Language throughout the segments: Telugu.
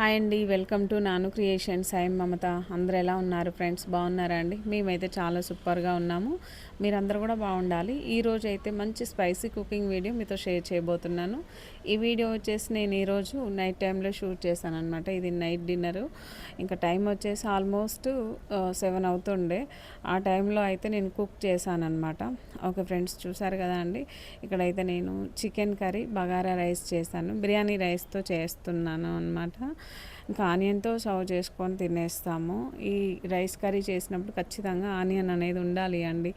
హాయ్ అండి welcome to Nanu creations. I'm Mamata. అందరు ఎలా ఉన్నారు ఫ్రెండ్స్? బాగున్నారా అండి? మేమైతే చాలా సూపర్గా ఉన్నాము. మీరందరూ కూడా బాగుండాలి. ఈరోజు అయితే మంచి స్పైసీ కుకింగ్ వీడియో మీతో షేర్ చేయబోతున్నాను. ఈ వీడియో వచ్చేసి నేను ఈరోజు నైట్ టైంలో షూట్ చేశాను అనమాట ఇది నైట్ డిన్నరు ఇంకా టైం వచ్చేసి ఆల్మోస్ట్ సెవెన్ అవుతుండే. ఆ టైంలో అయితే నేను కుక్ చేశాను అనమాట ఓకే ఫ్రెండ్స్ చూసారు కదా అండి? ఇక్కడైతే నేను చికెన్ కర్రీ బగారా రైస్ చేశాను. బిర్యానీ రైస్తో చేస్తున్నాను అనమాట ఇంకా ఆనియన్తో సర్వ్ చేసుకొని తినేస్తాము. ఈ రైస్ కర్రీ చేసినప్పుడు ఖచ్చితంగా ఆనియన్ అనేది ఉండాలి అండి.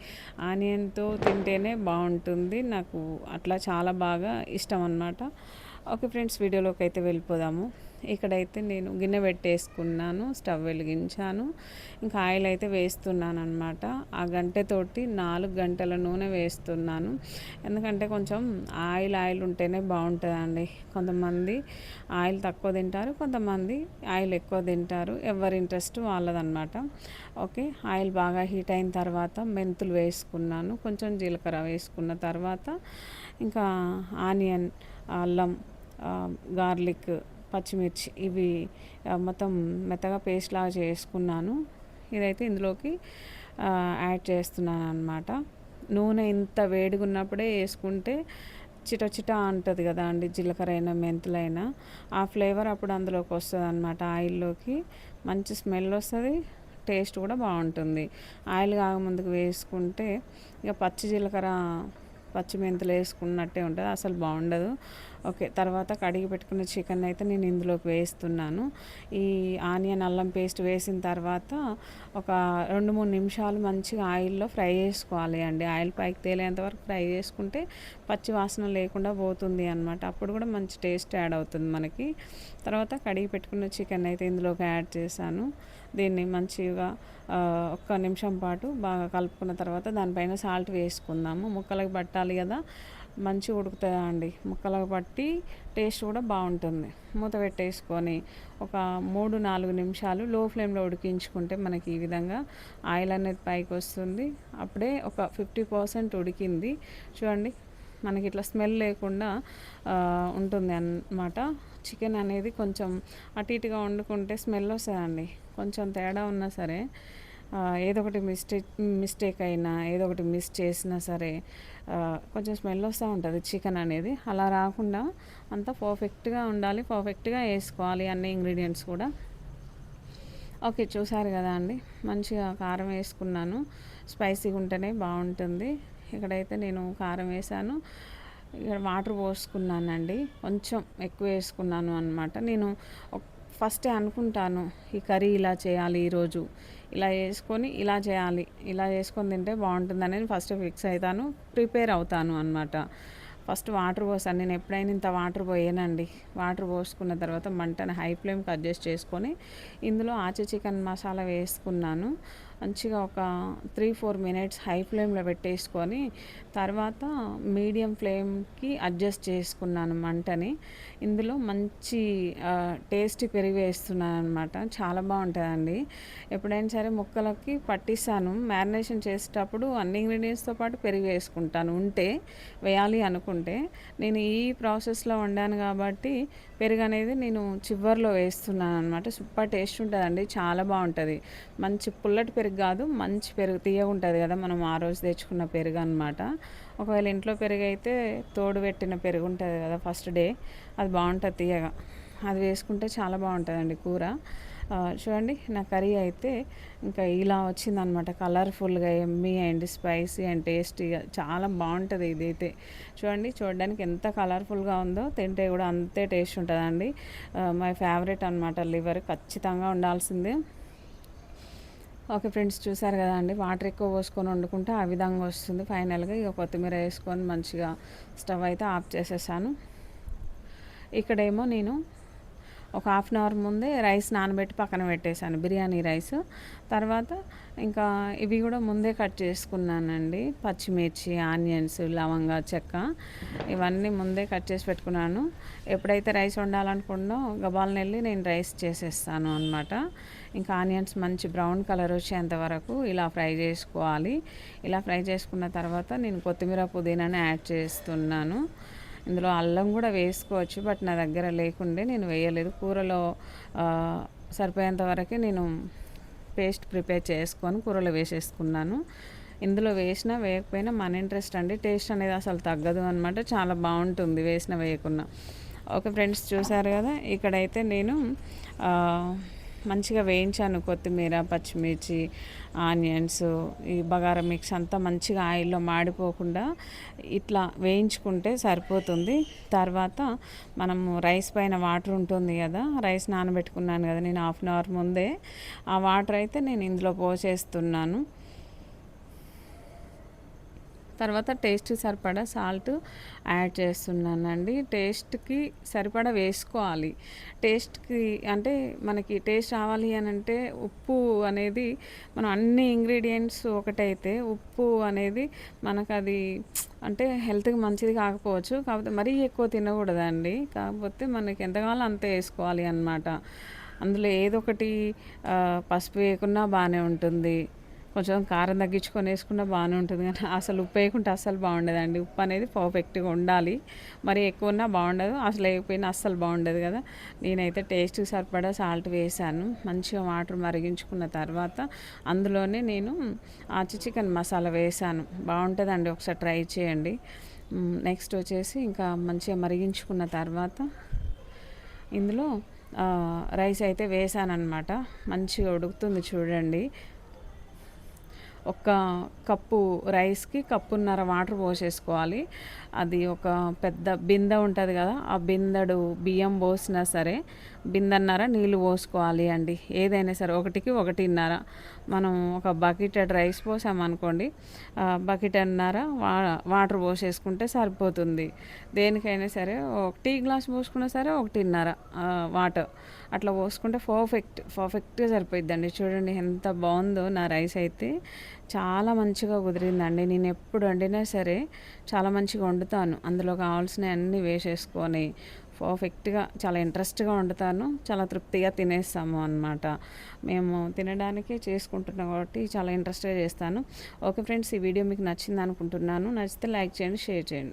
ఆనియన్తో తింటేనే బాగుంటుంది. నాకు అట్లా చాలా బాగా ఇష్టం అనమాట ఓకే ఫ్రెండ్స్ వీడియోలోకి అయితే వెళ్ళిపోదాము. ఇక్కడైతే నేను గిన్నె పెట్టేసుకున్నాను స్టవ్ వెలిగించాను. ఇంకా ఆయిల్ అయితే వేస్తున్నాను అనమాట ఆ గంటతోటి నాలుగు గంటల నూనె వేస్తున్నాను. ఎందుకంటే కొంచెం ఆయిల్ ఆయిల్ ఉంటేనే బాగుంటుందండి. కొంతమంది ఆయిల్ తక్కువ తింటారు కొంతమంది ఆయిల్ ఎక్కువ తింటారు. ఎవరి ఇంట్రెస్ట్ వాళ్ళదనమాట ఓకే ఆయిల్ బాగా హీట్ అయిన తర్వాత మెంతులు వేసుకున్నాను. కొంచెం జీలకర్ర వేసుకున్న తర్వాత ఇంకా ఆనియన్ అల్లం గార్లిక్ పచ్చిమిర్చి ఇవి మొత్తం మెత్తగా పేస్ట్ లాగా చేసుకున్నాను. ఇదైతే ఇందులోకి యాడ్ చేస్తున్నాను అనమాట నూనె ఇంత వేడిగా ఉన్నప్పుడే వేసుకుంటే చిట చిట అంటుంది కదా అండి జీలకర్ర అయినా మెంతులైనా. ఆ ఫ్లేవర్ అప్పుడు అందులోకి వస్తుంది అనమాట ఆయిల్లోకి మంచి స్మెల్ వస్తుంది టేస్ట్ కూడా బాగుంటుంది. ఆయిల్ కాకముందుకు వేసుకుంటే ఇక పచ్చి జీలకర్ర పచ్చిమెంతులు వేసుకున్నట్టే ఉంటుంది. అసలు బాగుండదు. ఓకే తర్వాత కడిగి పెట్టుకున్న చికెన్ అయితే నేను ఇందులోకి వేస్తున్నాను. ఈ ఆనియన్ అల్లం పేస్ట్ వేసిన తర్వాత ఒక రెండు మూడు నిమిషాలు మంచిగా ఆయిల్లో ఫ్రై చేసుకోవాలి అండి. ఆయిల్ పైకి తేలేంత వరకు ఫ్రై చేసుకుంటే పచ్చి వాసన లేకుండా పోతుంది అనమాట అప్పుడు కూడా మంచి టేస్ట్ యాడ్ అవుతుంది మనకి. తర్వాత కడిగి పెట్టుకున్న చికెన్ అయితే ఇందులోకి యాడ్ చేశాను. దీన్ని మంచిగా ఒక్క నిమిషం పాటు బాగా కలుపుకున్న తర్వాత దానిపైన సాల్ట్ వేసుకుందాము. ముక్కలకి పట్టాలి కదా. మంచిగా ఉడుకుతుందా అండి ముక్కలకు పట్టి టేస్ట్ కూడా బాగుంటుంది. మూత పెట్టేసుకొని ఒక మూడు నాలుగు నిమిషాలు లో ఫ్లేమ్లో ఉడికించుకుంటే మనకి ఈ విధంగా ఆయిల్ అనేది పైకి వస్తుంది. అప్పుడే ఒక ఫిఫ్టీ పర్సెంట్ ఉడికింది. చూడండి మనకి ఇట్లా స్మెల్ లేకుండా ఉంటుంది అన్నమాట. చికెన్ అనేది కొంచెం అటు ఇటుగా వండుకుంటే స్మెల్ వస్తుందండి. కొంచెం తేడా ఉన్నా సరే ఏదో ఒకటి మిస్టేక్ మిస్టేక్ అయినా ఏదో ఒకటి మిస్ చేసినా సరే కొంచెం స్మెల్ వస్తూ ఉంటుంది చికెన్ అనేది. అలా రాకుండా అంతా పర్ఫెక్ట్గా ఉండాలి పర్ఫెక్ట్గా వేసుకోవాలి అన్ని ఇంగ్రీడియంట్స్ కూడా. ఓకే చూసారు కదా అండి. మంచిగా కారం వేసుకున్నాను. స్పైసీగా ఉంటేనే బాగుంటుంది. ఇక్కడైతే నేను కారం వేసాను. ఇక్కడ వాటర్ పోసుకున్నానండి. కొంచెం ఎక్కువ వేసుకున్నాను అనమాట నేను ఫస్టే అనుకుంటాను ఈ కర్రీ ఇలా చేయాలి ఈరోజు. ఇలా వేసుకొని ఇలా చేయాలి ఇలా చేసుకొని తింటే బాగుంటుంది ఫస్ట్ ఫిక్స్ అవుతాను ప్రిపేర్ అవుతాను అనమాట ఫస్ట్ వాటర్ పోసాను. నేను ఎప్పుడైనా ఇంత వాటర్ పోయానండి. వాటర్ పోసుకున్న తర్వాత మంటను హై ఫ్లేమ్కి అడ్జస్ట్ చేసుకొని ఇందులో ఆచి చికెన్ మసాలా వేసుకున్నాను. మంచిగా ఒక త్రీ ఫోర్ మినిట్స్ హై ఫ్లేమ్లో పెట్టేసుకొని తర్వాత మీడియం ఫ్లేమ్కి అడ్జస్ట్ చేసుకున్నాను మంటని. ఇందులో మంచి టేస్ట్ పెరిగి వేస్తున్నాను అనమాట చాలా బాగుంటుందండి. ఎప్పుడైనా సరే ముక్కలకి పట్టిస్తాను. మ్యారినేషన్ చేసేటప్పుడు అన్ని ఇంగ్రీడియంట్స్తో పాటు పెరిగి వేసుకుంటాను. ఉంటే వేయాలి అనుకుంటే. నేను ఈ ప్రాసెస్లో వండాను కాబట్టి పెరుగు అనేది నేను చివరిలో వేస్తున్నాను అనమాట సూపర్ టేస్ట్ ఉంటుందండి. చాలా బాగుంటుంది. మంచి పుల్లటి పెరుగు కాదు మంచి పెరుగు తీయగా ఉంటుంది కదా మనం ఆ రోజు తెచ్చుకున్న పెరుగు అనమాట ఒకవేళ ఇంట్లో పెరుగు అయితే తోడు పెట్టిన పెరుగు ఉంటుంది కదా ఫస్ట్ డే అది బాగుంటుంది తీయగా. అది వేసుకుంటే చాలా బాగుంటుందండి కూర. చూడండి నా కర్రీ అయితే ఇంకా ఇలా వచ్చిందనమాట కలర్ఫుల్గా ఎమ్మీ అండ్ స్పైసీ అండ్ టేస్టీగా చాలా బాగుంటుంది ఇదైతే. చూడండి చూడడానికి ఎంత కలర్ఫుల్గా ఉందో తింటే కూడా అంతే టేస్ట్ ఉంటుందండి. మై ఫేవరెట్ అనమాట లివర్. ఖచ్చితంగా ఉండాల్సిందే. ఓకే ఫ్రెండ్స్ చూసారు కదా అండి? వాటర్ ఎక్కువ పోసుకొని వండుకుంటే ఆ విధంగా వస్తుంది. ఫైనల్గా ఇక కొత్తిమీర వేసుకొని మంచిగా స్టవ్ అయితే ఆఫ్ చేసేసాను. ఇక్కడేమో నేను ఒక హాఫ్ అన్ అవర్ ముందే రైస్ నానబెట్టి పక్కన పెట్టేశాను బిర్యానీ రైస్ తర్వాత ఇంకా ఇవి కూడా ముందే కట్ చేసుకున్నానండి. పచ్చిమిర్చి ఆనియన్స్ లవంగా చెక్క ఇవన్నీ ముందే కట్ చేసి పెట్టుకున్నాను. ఎప్పుడైతే రైస్ వండాలనుకున్నో గబాలను వెళ్ళి నేను రైస్ చేసేస్తాను అనమాట ఇంకా ఆనియన్స్ మంచి బ్రౌన్ కలర్ వచ్చేంత వరకు ఇలా ఫ్రై చేసుకోవాలి. ఇలా ఫ్రై చేసుకున్న తర్వాత నేను కొత్తిమీర పుదీనాని యాడ్ చేస్తున్నాను. ఇందులో అల్లం కూడా వేసుకోవచ్చు బట్ నా దగ్గర లేకుండే నేను వేయలేదు. కూరలో సరిపోయేంత వరకే నేను పేస్ట్ ప్రిపేర్ చేసుకొని కూరలో వేసేసుకున్నాను. ఇందులో వేసినా వేయకపోయినా మన ఇంట్రెస్ట్ అండి. టేస్ట్ అనేది అసలు తగ్గదు అనమాట చాలా బాగుంటుంది వేసిన వేయకున్నా. ఓకే ఫ్రెండ్స్ చూసారు కదా ఇక్కడైతే నేను మంచిగా వేయించాను కొత్తిమీర పచ్చిమిర్చి ఆనియన్స్ ఈ బగారం మిక్స్ అంతా మంచిగా ఆయిల్లో మాడిపోకుండా ఇట్లా వేయించుకుంటే సరిపోతుంది. తర్వాత మనము రైస్ పైన వాటర్ ఉంటుంది కదా రైస్ నానబెట్టుకున్నాను కదా నేను హాఫ్ అన్ అవర్ ముందే. ఆ వాటర్ అయితే నేను ఇందులో పోసేస్తున్నాను. తర్వాత టేస్ట్ సరిపడా సాల్ట్ యాడ్ చేస్తున్నానండి. టేస్ట్కి సరిపడా వేసుకోవాలి. టేస్ట్కి అంటే మనకి టేస్ట్ రావాలి అని అంటే ఉప్పు అనేది మనం అన్ని ఇంగ్రీడియంట్స్ ఒకటైతే ఉప్పు అనేది మనకు అది అంటే హెల్త్కి మంచిది కాకపోవచ్చు. కాకపోతే మరీ ఎక్కువ తినకూడదండి. కాకపోతే మనకి ఎంత కావాలో అంతే వేసుకోవాలి అనమాట అందులో ఏదో ఒకటి పసుపు వేయకున్నా బాగానే ఉంటుంది. కొంచెం కారం తగ్గించుకొని వేసుకున్నా బాగానే ఉంటుంది. కానీ అసలు ఉప్పు వేయకుంటే అస్సలు బాగుండదండి. ఉప్పు అనేది పర్ఫెక్ట్గా ఉండాలి. మరి ఎక్కువ ఉన్నా బాగుండదు. అసలు వేయకపోయినా అస్సలు బాగుండదు కదా. నేనైతే టేస్ట్ సరిపడా సాల్ట్ వేసాను. మంచిగా వాటర్ మరిగించుకున్న తర్వాత అందులోనే నేను ఆచి చికెన్ మసాలా వేసాను. బాగుంటుందండి. ఒకసారి ట్రై చేయండి. నెక్స్ట్ వచ్చేసి ఇంకా మంచిగా మరిగించుకున్న తర్వాత ఇందులో రైస్ అయితే వేసాను మంచిగా ఉడుకుతుంది చూడండి. ఒక కప్పు రైస్కి కప్పున్నర వాటర్ పోసేసుకోవాలి. అది ఒక పెద్ద బిందె ఉంటుంది కదా ఆ బిందెడు బియ్యం పోసినా సరే బిందన్నర నీళ్ళు పోసుకోవాలి అండి. ఏదైనా సరే ఒకటికి ఒకటిన్నర. మనం ఒక బకెట్ రైస్ పోసామనుకోండి బకెట్ అన్నర వా వాటర్ పోసేసుకుంటే సరిపోతుంది. దేనికైనా సరే ఒక టీ గ్లాస్ పోసుకున్నా సరే ఒకటిన్నర వాటర్. అట్లా పోసుకుంటే పర్ఫెక్ట్ పర్ఫెక్ట్గా సరిపోయిద్దండి. చూడండి ఎంత బాగుందో నా రైస్ అయితే. చాలా మంచిగా కుదిరిందండి. నేను ఎప్పుడు వండినా సరే చాలా మంచిగా వండుతాను. అందులో కావాల్సిన అన్నీ వేసేసుకొని పర్ఫెక్ట్గా చాలా ఇంట్రెస్ట్గా వండుతాను. చాలా తృప్తిగా తినేస్తాము అనమాట మేము తినడానికే చేసుకుంటున్నాం కాబట్టి చాలా ఇంట్రెస్ట్గా చేస్తాను. ఓకే ఫ్రెండ్స్ ఈ వీడియో మీకు నచ్చింది అనుకుంటున్నాను. నచ్చితే లైక్ చేయండి షేర్ చేయండి.